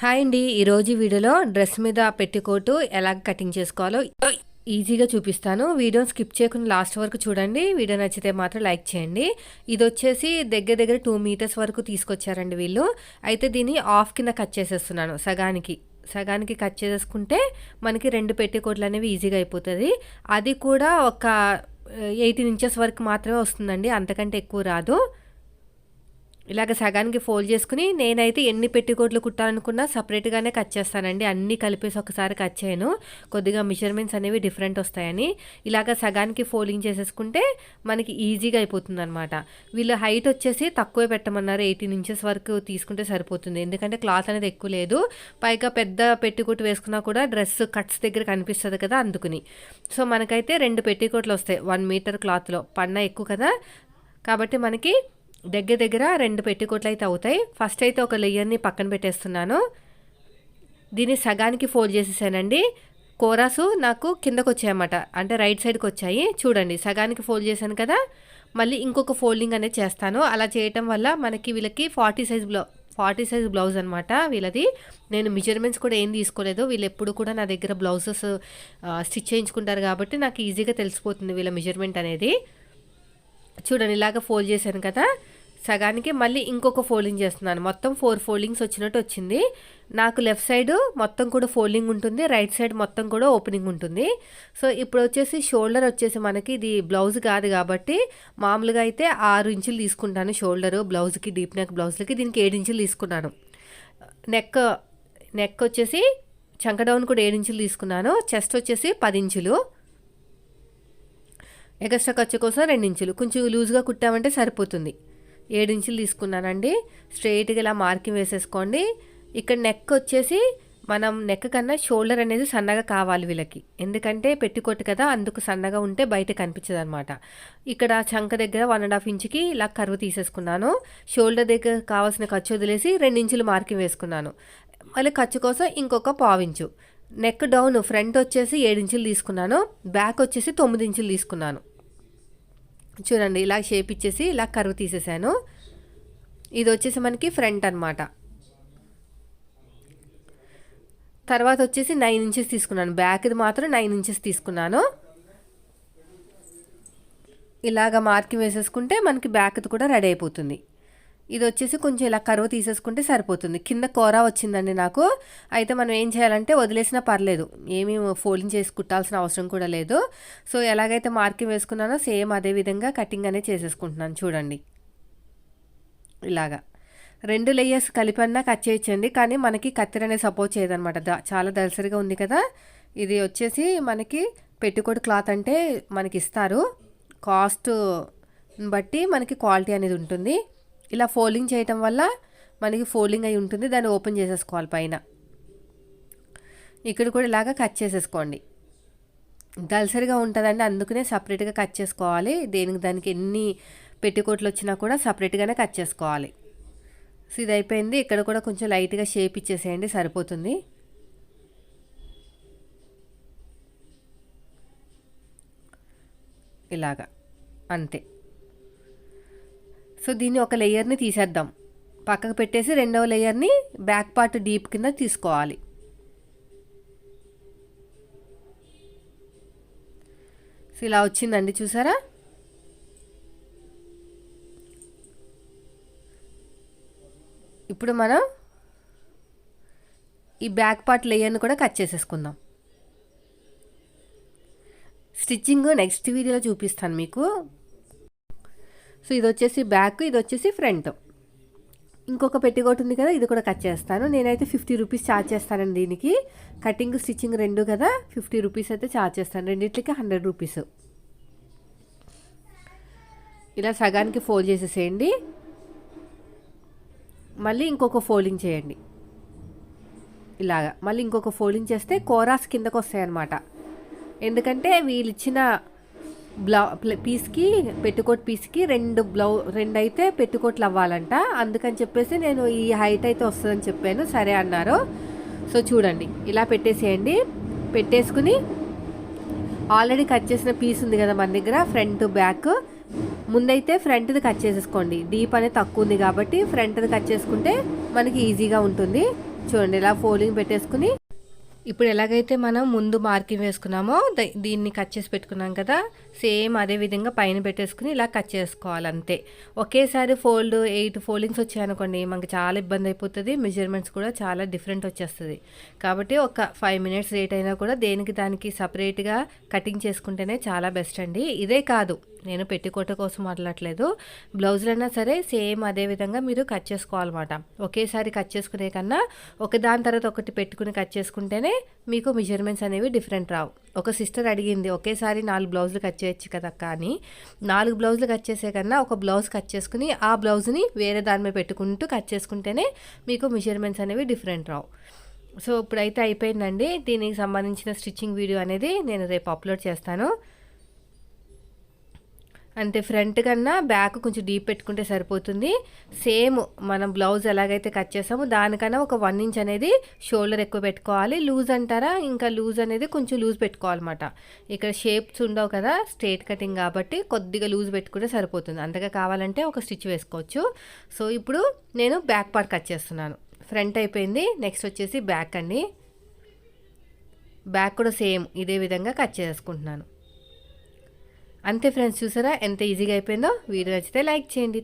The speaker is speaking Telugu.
హాయ్ అండి. ఈరోజు వీడియోలో డ్రెస్ మీద పెట్టికోటు ఎలా కటింగ్ చేసుకోవాలో ఈజీగా చూపిస్తాను. వీడియోని స్కిప్ చేయకుండా లాస్ట్ వరకు చూడండి. వీడియో నచ్చితే మాత్రం లైక్ చేయండి. ఇది వచ్చేసి దగ్గర దగ్గర టూ మీటర్స్ వరకు తీసుకొచ్చారండి వీళ్ళు. అయితే దీన్ని ఆఫ్ కింద కట్ చేసేస్తున్నాను సగానికి. సగానికి కట్ చేసేసుకుంటే మనకి రెండు పెట్టికోట్లు అనేవి ఈజీగా అయిపోతుంది. అది కూడా ఒక ఎయిటీన్ ఇంచెస్ వరకు మాత్రమే వస్తుందండి. అంతకంటే ఎక్కువ రాదు. ఇలాగ సగానికి ఫోల్డ్ చేసుకుని నేనైతే ఎన్ని పెట్టికోట్లు కుట్టాలనుకున్నా సపరేట్గానే కట్ చేస్తానండి. అన్నీ కలిపేసి ఒకసారి కట్ చేయను. కొద్దిగా మెజర్మెంట్స్ అనేవి డిఫరెంట్ వస్తాయని. ఇలాగ సగానికి ఫోల్డింగ్ చేసేసుకుంటే మనకి ఈజీగా అయిపోతుంది అనమాట వీళ్ళు హైట్ వచ్చేసి తక్కువే పెట్టమన్నారు. ఎయిటీన్ ఇంచెస్ వరకు తీసుకుంటే సరిపోతుంది. ఎందుకంటే క్లాత్ అనేది ఎక్కువ లేదు. పైగా పెద్ద పెట్టికోట్ వేసుకున్నా కూడా డ్రెస్ కట్స్ దగ్గర కనిపిస్తుంది కదా అందుకుని. సో మనకైతే రెండు పెట్టికోట్లు వస్తాయి. వన్ మీటర్ క్లాత్లో పన్న ఎక్కువ కదా. కాబట్టి మనకి దగ్గర దగ్గర రెండు పెట్టికోట్లు అయితే అవుతాయి. ఫస్ట్ అయితే ఒక లేయర్ని పక్కన పెట్టేస్తున్నాను. దీన్ని సగానికి ఫోల్డ్ చేసేసానండి. కోరాసు నాకు కిందకు వచ్చాయన్నమాట అంటే రైట్ సైడ్కి వచ్చాయి చూడండి సగానికి ఫోల్డ్ చేశాను కదా. మళ్ళీ ఇంకొక ఫోల్డింగ్ అనేది చేస్తాను. అలా చేయటం వల్ల మనకి వీళ్ళకి forty size blouse forty size blouse అనమాట వీళ్ళది. నేను మెజర్మెంట్స్ కూడా ఏం తీసుకోలేదు. వీళ్ళు ఎప్పుడు కూడా నా దగ్గర బ్లౌజెస్ స్టిచ్ చేయించుకుంటారు కాబట్టి నాకు ఈజీగా తెలిసిపోతుంది వీళ్ళ మెజర్మెంట్ అనేది. చూడండి ఇలాగ ఫోల్డ్ చేశాను కదా. సగానికి మళ్ళీ ఇంకొక ఫోల్డింగ్ చేస్తున్నాను. మొత్తం ఫోర్ ఫోల్డింగ్స్ వచ్చినట్టు వచ్చింది. నాకు లెఫ్ట్ సైడ్ మొత్తం కూడా ఫోల్డింగ్ ఉంటుంది. రైట్ సైడ్ మొత్తం కూడా ఓపెనింగ్ ఉంటుంది. సో ఇప్పుడు వచ్చేసి షోల్డర్ వచ్చేసి మనకి ఇది బ్లౌజ్ కాదు కాబట్టి మామూలుగా అయితే ఆరు ఇంచులు తీసుకుంటాను షోల్డర్ బ్లౌజ్కి డీప్ నెక్ బ్లౌజ్లకి దీనికి ఏడు ఇంచులు తీసుకున్నాను. నెక్ నెక్ వచ్చేసి చంక డౌన్ కూడా ఏడు ఇంచులు తీసుకున్నాను. చెస్ట్ వచ్చేసి పది ఇంచులు. ఎగస్ట్రా ఖర్చు కోసం రెండించులు. కొంచెం లూజ్గా కుట్టామంటే సరిపోతుంది. ఏడించులు తీసుకున్నానండి. స్ట్రైట్గా ఇలా మార్కింగ్ వేసేసుకోండి. ఇక్కడ నెక్ వచ్చేసి మనం నెక్ కన్నా షోల్డర్ అనేది సన్నగా కావాలి వీళ్ళకి. ఎందుకంటే పెట్టికొట్టు కదా అందుకు సన్నగా ఉంటే బయట కనిపించదు అనమాట ఇక్కడ చంక దగ్గర వన్ అండ్ హాఫ్ ఇంచుకి ఇలా కరువు తీసేసుకున్నాను. షోల్డర్ దగ్గర కావాల్సిన ఖర్చు వదిలేసి రెండు ఇంచులు మార్కింగ్ వేసుకున్నాను. మళ్ళీ ఖర్చు కోసం ఇంకొక పావించు నెక్ డౌన్ ఫ్రంట్ వచ్చేసి ఏడు ఇంచులు తీసుకున్నాను. బ్యాక్ వచ్చేసి తొమ్మిది ఇంచులు తీసుకున్నాను. చూడండి ఇలా షేప్ ఇచ్చేసి ఇలా కరువు తీసేసాను. ఇది వచ్చేసి మనకి ఫ్రంట్ అనమాట తర్వాత వచ్చేసి నైన్ ఇంచెస్ తీసుకున్నాను. బ్యాక్ది మాత్రం నైన్ ఇంచెస్ తీసుకున్నాను. ఇలాగ మార్కింగ్ వేసేసుకుంటే మనకి బ్యాక్ది కూడా రెడీ అయిపోతుంది. ఇది వచ్చేసి కొంచెం ఇలా కరువు తీసేసుకుంటే సరిపోతుంది. కింద కూర వచ్చిందండి నాకు. అయితే మనం ఏం చేయాలంటే వదిలేసినా పర్లేదు. ఏమీ ఫోల్డింగ్ చేసి కుట్టాల్సిన అవసరం కూడా లేదు. సో ఎలాగైతే మార్కింగ్ వేసుకున్నానో సేమ్ అదే విధంగా కటింగ్ అనేది చేసేసుకుంటున్నాను చూడండి. ఇలాగా. రెండు లేయర్స్ కలిపన్నా కట్ చేయొచ్చండి. కానీ మనకి కత్తిర అనేది సపోర్ట్ చేయదనమాట చాలా దలసరిగా ఉంది కదా. ఇది వచ్చేసి మనకి పెట్టుకోటి క్లాత్ అంటే మనకి ఇస్తారు. కాస్ట్ బట్టి మనకి క్వాలిటీ అనేది ఉంటుంది. ఇలా ఫోల్డింగ్ చేయటం వల్ల మనకి ఫోల్డింగ్ అయి ఉంటుంది. దాన్ని ఓపెన్ చేసేసుకోవాలి పైన. ఇక్కడ కూడా ఇలాగా కట్ చేసేసుకోండి. దలసరిగా ఉంటుందండి. అందుకనే సపరేట్గా కట్ చేసుకోవాలి. దేనికి దానికి ఎన్ని పెట్టికోట్లు వచ్చినా కూడా సపరేట్గానే కట్ చేసుకోవాలి. సో ఇది అయిపోయింది. ఇక్కడ కూడా కొంచెం లైట్గా షేప్ ఇచ్చేసేయండి. సరిపోతుంది. ఇలాగా. అంతే. సో దీన్ని ఒక లేయర్ని తీసేద్దాం. పక్కకు పెట్టేసి రెండవ లేయర్ని బ్యాక్ పార్ట్ డీప్ కింద తీసుకోవాలి. సో ఇలా వచ్చిందండి చూసారా? ఇప్పుడు మనం ఈ బ్యాక్ పార్ట్ లేయర్ని కూడా కట్ చేసేసుకుందాం. స్టిచ్చింగ్ నెక్స్ట్ వీడియోలో చూపిస్తాను మీకు. సో ఇది వచ్చేసి బ్యాక్ ఇది వచ్చేసి ఫ్రంట్. ఇంకొక పెట్టికోట్ ఉంది కదా ఇది కూడా కట్ చేస్తాను. నేనైతే ఫిఫ్టీ రూపీస్ ఛార్జ్ చేస్తానండి దీనికి. కటింగ్ స్టిచ్చింగ్ రెండు కదా ఫిఫ్టీ రూపీస్ అయితే ఛార్జ్ చేస్తాను. రెండింటికి హండ్రెడ్ రూపీస్. ఇలా సగానికి ఫోల్డ్ చేసేసేయండి. మళ్ళీ ఇంకొక ఫోల్డింగ్ చేయండి. ఇలాగా. మళ్ళీ ఇంకొక ఫోల్డింగ్ చేస్తే కోరాస్ కిందకు వస్తాయన్నమాట ఎందుకంటే వీళ్ళు ఇచ్చిన బ్లౌ పీస్కి పెట్టుకోట్ పీస్కి రెండు బ్లౌ రెండు అయితే పెట్టుకోట్లు అవ్వాలంట. అందుకని చెప్పేసి నేను ఈ హైట్ అయితే వస్తుందని చెప్పాను. సరే అన్నారు. సో చూడండి ఇలా పెట్టేసేయండి. పెట్టేసుకుని ఆల్రెడీ కట్ చేసిన పీస్ ఉంది కదా మన దగ్గర ఫ్రంట్ బ్యాక్. ముందైతే ఫ్రంట్ది కట్ చేసేసుకోండి. డీప్ అనేది తక్కువ ఉంది కాబట్టి ఫ్రంట్ది కట్ చేసుకుంటే మనకి ఈజీగా ఉంటుంది. చూడండి ఇలా ఫోల్డింగ్ పెట్టేసుకుని ఇప్పుడు ఎలాగైతే మనం ముందు మార్కింగ్ వేసుకున్నామో ద- దీన్ని కట్ చేసి పెట్టుకున్నాం కదా సేమ్ అదే విధంగా పైన పెట్టేసుకుని ఇలా కట్ చేసుకోవాలి అంతే ఒకేసారి ఫోల్డ్ ఎయిట్ ఫోల్డింగ్స్ వచ్చాయనుకోండి మనకు చాలా ఇబ్బంది అయిపోతుంది మెజర్మెంట్స్ కూడా చాలా డిఫరెంట్ వచ్చేస్తుంది. కాబట్టి ఒక ఫైవ్ మినిట్స్ లేట్ అయినా కూడా దేనికి దానికి సపరేట్గా కటింగ్ చేసుకుంటేనే చాలా బెస్ట్ అండి. ఇదే కాదు నేను పెట్టికోట కోసం మాట్లాడట్లేదు. బ్లౌజులైనా సరే సేమ్ అదే విధంగా మీరు కట్ చేసుకోవాలన్నమాట. ఒకేసారి కట్ చేసుకునే కన్నా ఒక దాని తర్వాత ఒకటి పెట్టుకుని కట్ చేసుకుంటేనే మీకు మెజర్మెంట్స్ అనేవి డిఫరెంట్ రావు. ఒక సిస్టర్ అడిగింది ఒకేసారి నాలుగు బ్లౌజులు కట్ చేయొచ్చు కదా కానీ నాలుగు బ్లౌజులు కట్ చేసే కన్నా ఒక బ్లౌజ్ కట్ చేసుకుని ఆ బ్లౌజ్ని వేరే దాని మీద పెట్టుకుంటూ కట్ చేసుకుంటేనే మీకు మెజర్మెంట్స్ అనేవి డిఫరెంట్ రావు. సో ఇప్పుడైతే అయిపోయిందండి. దీనికి సంబంధించిన స్టిచ్చింగ్ వీడియో అనేది నేను రేపు అప్లోడ్ చేస్తాను. అంటే ఫ్రంట్ కన్నా బ్యాక్ కొంచెం డీప్ పెట్టుకుంటే సరిపోతుంది. సేమ్ మనం బ్లౌజ్ ఎలాగైతే కట్ చేసామో దానికన్నా ఒక వన్ ఇంచ్ అనేది షోల్డర్ ఎక్కువ పెట్టుకోవాలి. లూజ్ అంటారా? ఇంకా లూజ్ అనేది కొంచెం లూజ్ పెట్టుకోవాలన్నమాట. ఇక్కడ షేప్స్ ఉండవు కదా స్ట్రేట్ కటింగ్ కాబట్టి కొద్దిగా లూజ్ పెట్టుకుంటే సరిపోతుంది. అంతగా కావాలంటే ఒక స్టిచ్ వేసుకోవచ్చు. సో ఇప్పుడు నేను బ్యాక్ పార్ట్ కట్ చేస్తున్నాను. ఫ్రంట్ అయిపోయింది. నెక్స్ట్ వచ్చేసి బ్యాక్ అండి. బ్యాక్ కూడా సేమ్ ఇదే విధంగా కట్ చేసుకుంటున్నాను. అంతే ఫ్రెండ్స్ చూసారా? ఎంత ఈజీగా అయిపోయిందో? వీడియో నచ్చితే లైక్ చేయండి.